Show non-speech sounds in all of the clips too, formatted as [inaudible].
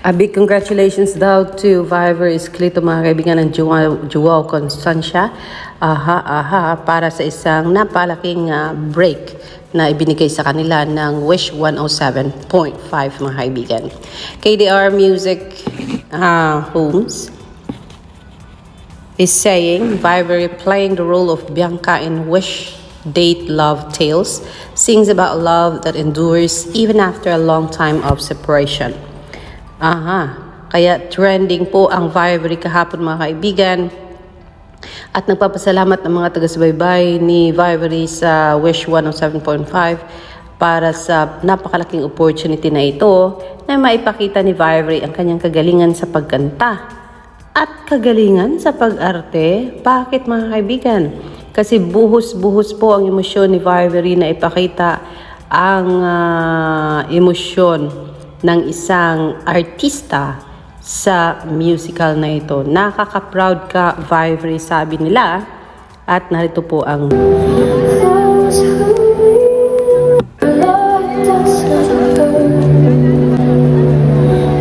A big congratulations daw to Viver Esclito mga kaibigan ng Joao, Joao Constancia. Aha, aha, para sa isang napalaking ah, break na ibinigay sa kanila ng Wish 107.5 mga kaibigan. KDR Music ah, Homes is saying Viver playing the role of Bianca in Wish Date Love Tales sings about love that endures even after a long time of separation. Aha, kaya trending po ang Vivery kahapon mga kaibigan. At nagpapasalamat ng mga taga-subaybay ni Vivery sa Wish 107.5 para sa napakalaking opportunity na ito na maipakita ni Vivery ang kanyang kagalingan sa pagkanta at kagalingan sa pag-arte. Bakit mga kaibigan? Kasi buhos-buhos po ang emosyon ni Vivery na ipakita ang ah, emosyon ng isang artista sa musical na ito. Nakaka-proud ka, Vivery, sabi nila. At narito po ang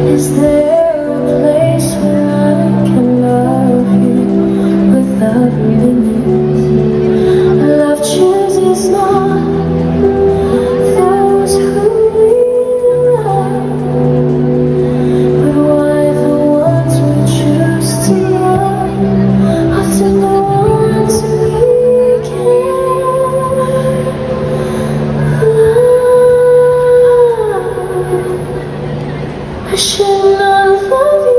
Is there love you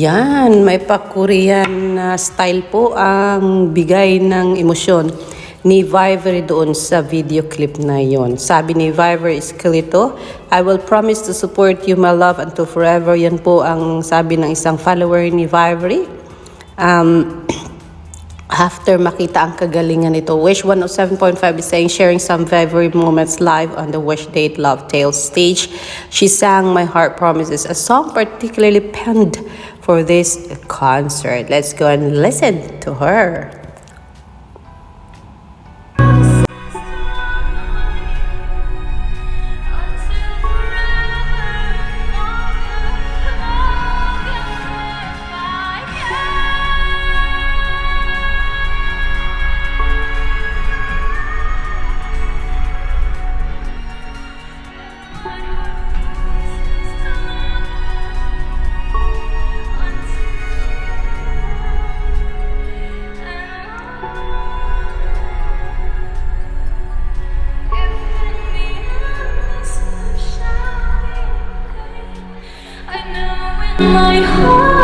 Ayan, may pa-Korean na style po ang bigay ng emosyon ni Viver doon sa video clip na yon. Sabi ni Viver Escalito, I will promise to support you, my love, until forever. Yan po ang sabi ng isang follower ni Vivery. Um, [clears throat] after makita ang kagalingan nito. Wish 107.5 is saying, sharing some Vivery moments live on the Wish Date Love Tales stage. She sang My Heart Promises, a song particularly penned for this concert. Let's go and listen to her. Heart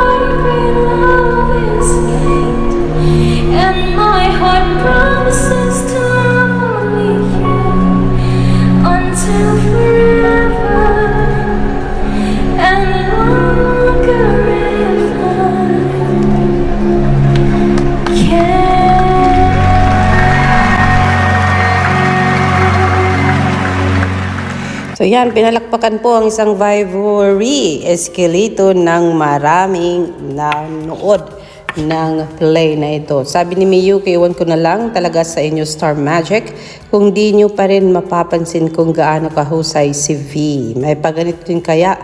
So yan, pinalakpakan po ang isang Vivory Esqueleto ng maraming nanood ng play na ito. Sabi ni Miyuki, iwan ko na lang talaga sa inyo Star Magic kung di nyo pa rin mapapansin kung gaano kahusay si V. May paganito din kaya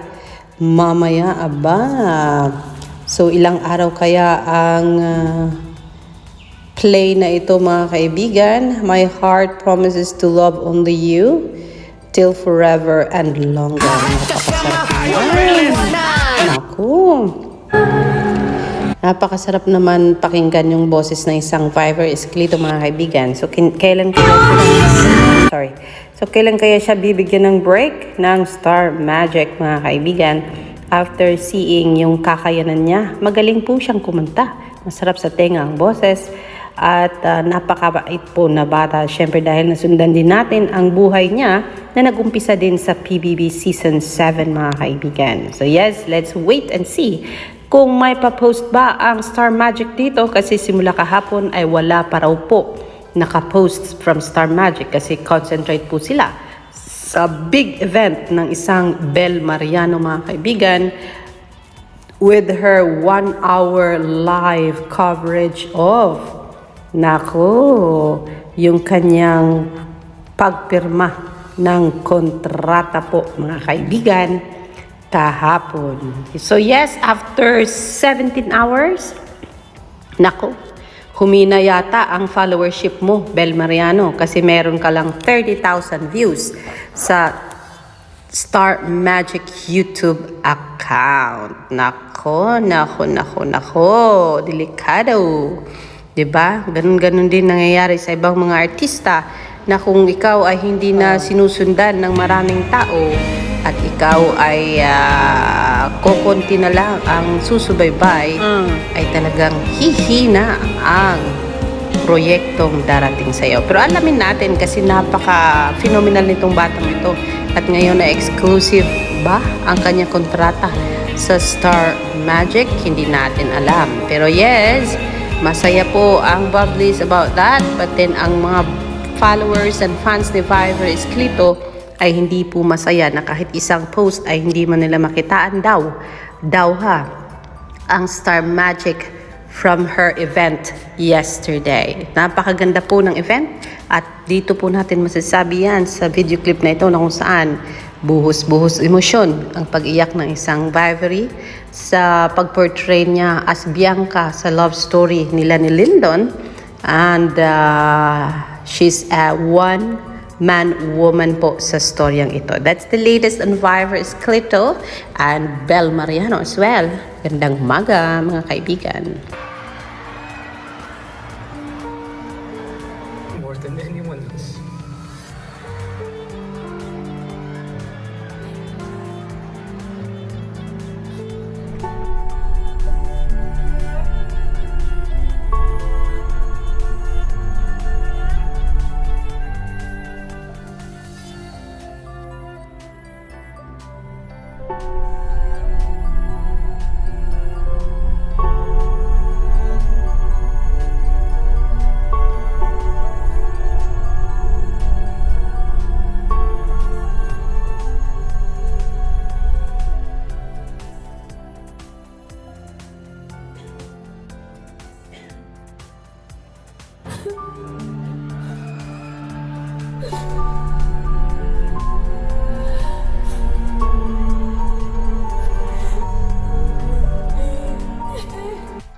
mamaya aba. So ilang araw kaya ang ah, play na ito mga kaibigan. My heart promises to love only you till forever and longer. Napakasarap naman. Naku. Napakasarap naman pakinggan yung boses ng isang Fiverr Esclito mga kaibigan. So, kin- kailan kaya siya, sorry. So, kailan kaya siya bibigyan ng break ng Star Magic mga kaibigan? after seeing yung kakayanan niya. Magaling po siyang kumanta. Masarap sa tenga ang boses. At ah, napakabait po na bata. Siyempre dahil nasundan din natin ang buhay niya na nagumpisa din sa PBB Season 7 mga kaibigan. So yes, let's wait and see kung may pa-post ba ang Star Magic dito kasi simula kahapon ay wala pa raw po naka-post from Star Magic kasi concentrate po sila sa big event ng isang Bel Mariano mga kaibigan with her one hour live coverage of nako yung kanyang pagpirma ng kontrata po mga kaibigan kahapon. So yes, after 17 hours, nako, humina yata ang followership mo, Bel Mariano, kasi meron ka lang 30,000 views sa Star Magic YouTube account. Nako, nako, nako, nako. Delikado. 'Di ba? Ganun-ganun din nangyayari sa ibang mga artista na kung ikaw ay hindi na sinusundan ng maraming tao at ikaw ay ah, kokonti na lang ang susubaybay, ay talagang hihina ang proyektong darating sa iyo. Pero alamin natin kasi napaka-phenomenal nitong batang ito. At ngayon na exclusive ba ang kanyang kontrata sa Star Magic? Hindi natin alam. Pero yes, masaya po ang Bubblies about that. But then ang mga followers and fans ni Viver Esclito ay hindi po masaya na kahit isang post ay hindi man nila makitaan daw. Daw ha ang Star Magic from her event yesterday. Napakaganda po ng event at dito po natin masasabi yan sa video clip na ito na kung saan buhos-buhos emosyon ang pag-iyak ng isang Vivery sa pag-portray niya as Bianca sa love story nila ni Lyndon and uh, she's a one man woman po sa storyang ito. That's the latest on Viver Esclito and Bel Mariano as well. Gandang umaga mga kaibigan. you